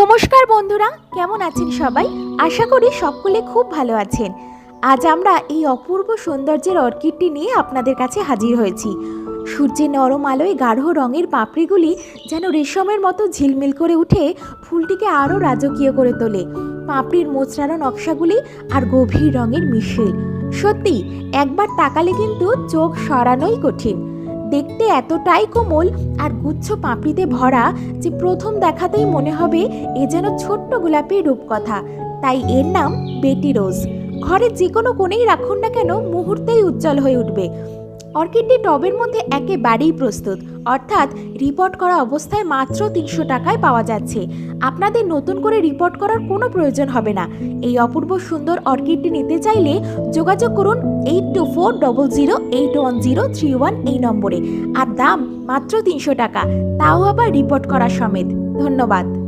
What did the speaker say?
নমস্কার বন্ধুরা, কেমন আছেন সবাই? আশা করি সকলে খুব ভালো আছেন। আজ আমরা এই অপূর্ব সৌন্দর্যের অর্কিডটি নিয়ে আপনাদের কাছে হাজির হয়েছি। সূর্যের নরম আলোয় গাঢ় রঙের পাপড়িগুলি যেন রেশমের মতো ঝিলমিল করে উঠে ফুলটিকে আরও রাজকীয় করে তোলে। পাপড়ির মোচড়ানো নকশাগুলি আর গভীর রঙের মিশেল সত্যি, একবার তাকালে কিন্তু চোখ সরানোই কঠিন। দেখতে এতটাই কোমল আর গুচ্ছ পাপড়িতে ভরা যে প্রথম দেখাতেই মনে হবে এ যেন ছোট্ট গোলাপের রূপকথা। তাই এর নাম বেটি রোজ। ঘরে যে কোনো কোণেই রাখুন না কেন, মুহূর্তেই উজ্জ্বল হয়ে উঠবে। অর্কিডটি টবের মধ্যে একেবারেই প্রস্তুত। অর্থাৎ রিপোর্ট করা অবস্থায় মাত্র তিনশো টাকায় পাওয়া যাচ্ছে। আপনাদের নতুন করে রিপোর্ট করার কোনো প্রয়োজন হবে না। এই অপূর্ব সুন্দর অর্কিডটি নিতে চাইলে যোগাযোগ করুন eight two four double zero eight one zero three one এই নম্বরে। আর দাম মাত্র তিনশো টাকা। তাও আবার রিপোর্ট করা সমেত। ধন্যবাদ।